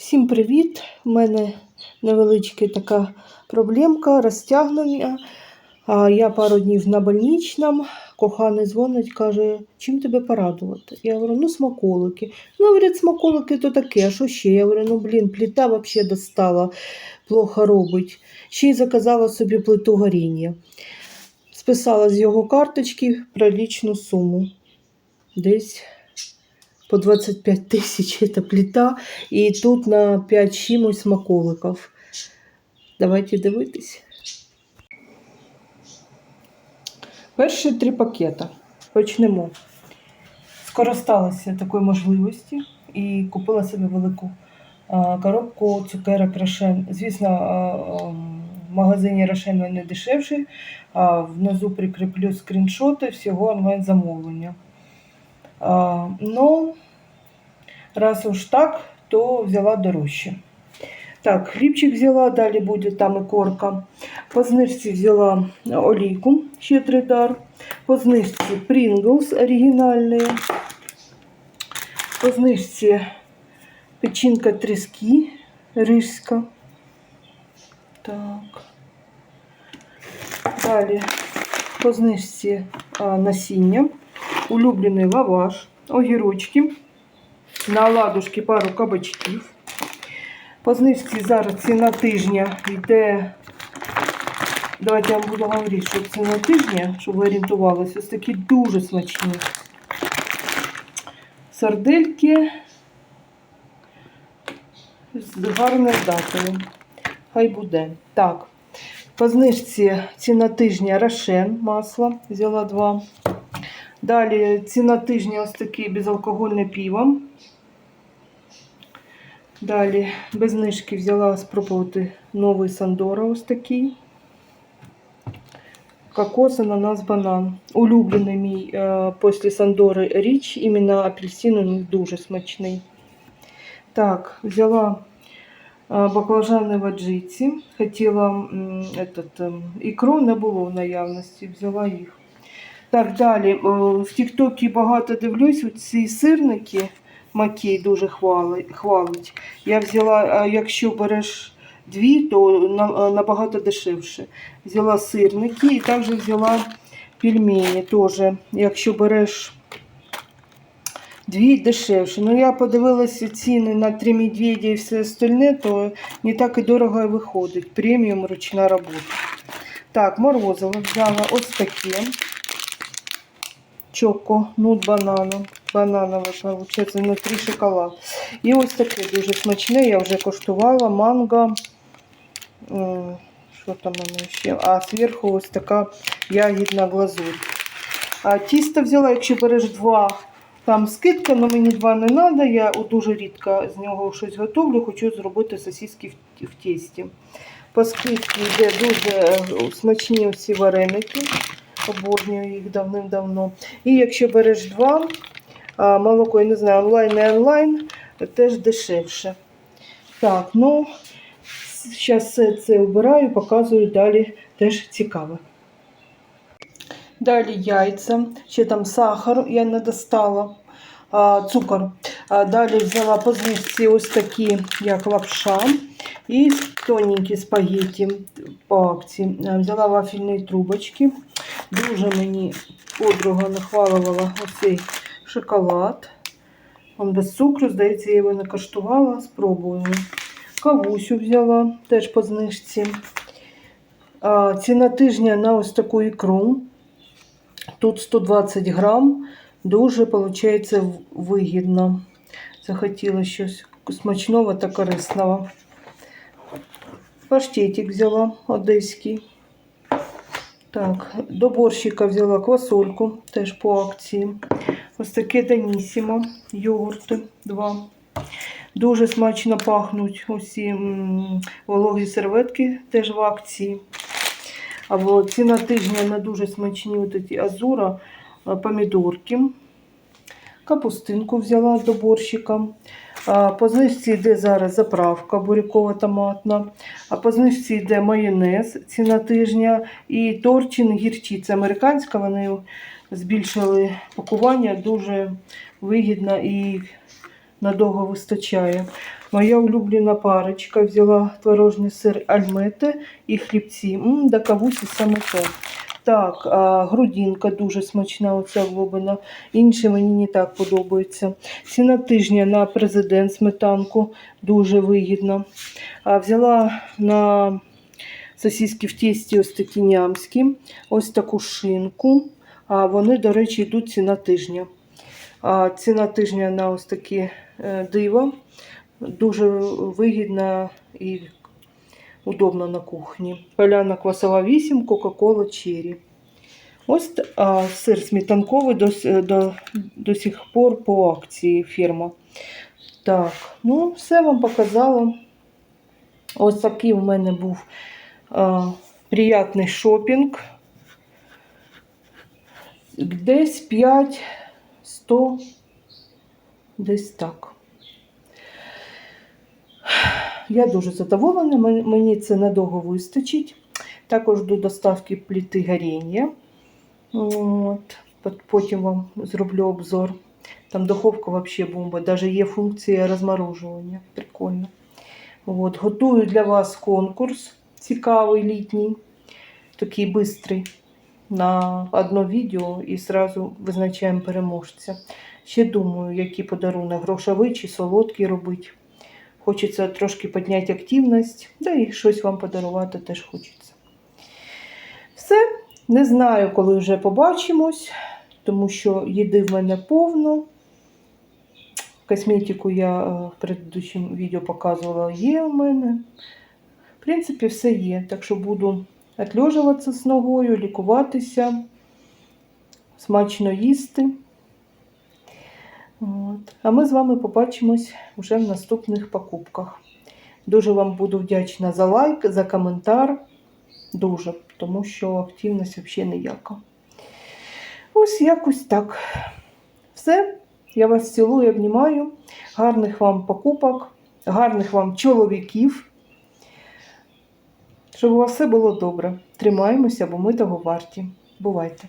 Всім привіт! У мене невеличка така проблемка, розтягнення. Я пару днів на больничному. Коханий дзвонить, каже, чим тебе порадувати? Я говорю, ну смаколики. Ну, говорить, смаколики то таке, а що ще? Я говорю, ну блін, плита взагалі достала, плохо робить. Ще й заказала собі плиту горіння. Списала з його карточки прилічну суму. Десь по 25 тисяч це плита. І тут на 5 чимось смаколиків. Давайте дивитись. Перші три пакета. Почнемо. Скористалася такою можливості і купила собі велику коробку цукерок Рошен. Звісно, в магазині Рошен вони дешевші, внизу прикріплю скріншоти всього онлайн-замовлення. Ну, раз уж так, то взяла дорожче. Так, хлібчик взяла, далі буде там і корка. По знижці взяла олійку, щедрий дар. По знижці Pringles оригінальні. По знижці печінка тріски рижська. Так. Далі по знижці насіння, улюблений лаваш, огірочки, на оладушки пару кабачків. По знижці зараз ціна тижня йде. Давайте я вам буду говорити, що ціна тижня, щоб ви орієнтувалися, ось такі дуже смачні. Сардельки з гарною датою. Хай буде. Так. По знижці ціна тижня Рошен масло, взяла два. Далі ціна тижня ось такий безалкогольне пиво. Далі без знижки взяла спробувати новий Сандора ось такий. Кокос, ананас, банан. Улюблений мій е, після Сандори річ, іменно апельсин у них дуже смачний. Так, взяла е, баклажани в аджиці. Хотіла м, этот, ем, ікру, не було в наявності, взяла їх. Так, далі. е, В Тіктокі багато дивлюсь, ці сирники. Макей дуже хвалить. Я взяла, якщо береш дві, то набагато дешевше. Взяла сирники і також взяла пельмені теж. Якщо береш дві дешевше. Ну я подивилася ціни на три медведя і все остальне, то не так і дорого і виходить. Преміум ручна робота. Так, морозиво взяла ось таке. Чоко, нут банану. Бананове, виходить, внутрі шоколад. І ось таке дуже смачне, я вже коштувала. Манго. Що там воно ще? А зверху ось така ягідна глазурь. А тісто взяла, якщо береш два, там скидка, але мені два не треба. Я дуже рідко з нього щось готовлю, хочу зробити сосиски в, в тісті. По скидці йде дуже е, смачні всі вареники. Обожнюю їх давним-давно. І якщо береш два, молоко, я не знаю, онлайн, не онлайн, теж дешевше. Так, ну, зараз все це обираю, показую далі теж цікаве. Далі яйця, ще там сахар я не достала, цукор. Далі взяла по знижці ось такі, як лапша, і тоненькі спагетті по акції. Взяла вафельні трубочки. Дуже мені подруга нахвалювала оцей шоколад. Он без цукру, здається, я його не коштувала, спробую. Кавусю взяла теж по знижці. Ціна тижня на ось таку ікру. Тут 120 грам. Дуже, виходить, вигідно. Захотіла щось смачного та корисного. Паштетик взяла одеський. Так, до борщика взяла квасольку, теж по акції. Ось таке Данісімо, йогурти два. Дуже смачно пахнуть усі вологі серветки, теж в акції. Або ціна тижня на дуже смачні от ці азура, помідорки. Капустинку взяла до борщика. По знижці йде зараз заправка бурякова томатна. А по знижці йде майонез, ціна тижня. І торчин гірчиця американська. Вони збільшили пакування, дуже вигідно і надовго вистачає. Моя улюблена парочка взяла творожний сир альмети і хлібці. М, да кавусі саме то. Так, грудинка дуже смачна, оця глобина. Інші мені не так подобаються. Ціна тижня на президент сметанку дуже вигідна. Взяла на сосиски в тісті ось такі нямські, ось таку шинку. А вони, до речі, йдуть ціна тижня. Ціна тижня на ось такі е, дива. Дуже вигідна і удобно на кухні. Поляна квасова 8, Кока-Кола Черрі. Ось а, сир сметанковий до, до, до сих пор по акції фірма. Так, ну все вам показала. Ось такий у мене був а, приятний шопінг. Десь 5, 100, десь так. Я дуже задоволена, мені це надовго вистачить. Також до доставки пліти горіння. От. Потім вам зроблю обзор. Там духовка взагалі бомба, навіть є функція розморожування. Прикольно. От. Готую для вас конкурс цікавий літній, такий бистрий. На одно відео і зразу визначаємо переможця. Ще думаю, який подарунок грошовий чи солодкий робити. Хочеться трошки підняти активність, да і щось вам подарувати теж хочеться. Все, не знаю, коли вже побачимось, тому що їди в мене повно. Косметику я е, в предыдущому відео показувала, є у мене. В принципі, все є. Так що буду отлежуватися з ногою, лікуватися, смачно їсти. От. А ми з вами побачимось вже в наступних покупках. Дуже вам буду вдячна за лайк, за коментар. Дуже, тому що активність взагалі ніяка. Ось якось так. Все. Я вас цілую, обнімаю. Гарних вам покупок, гарних вам чоловіків. Щоб у вас все було добре. Тримаємося, бо ми того варті. Бувайте!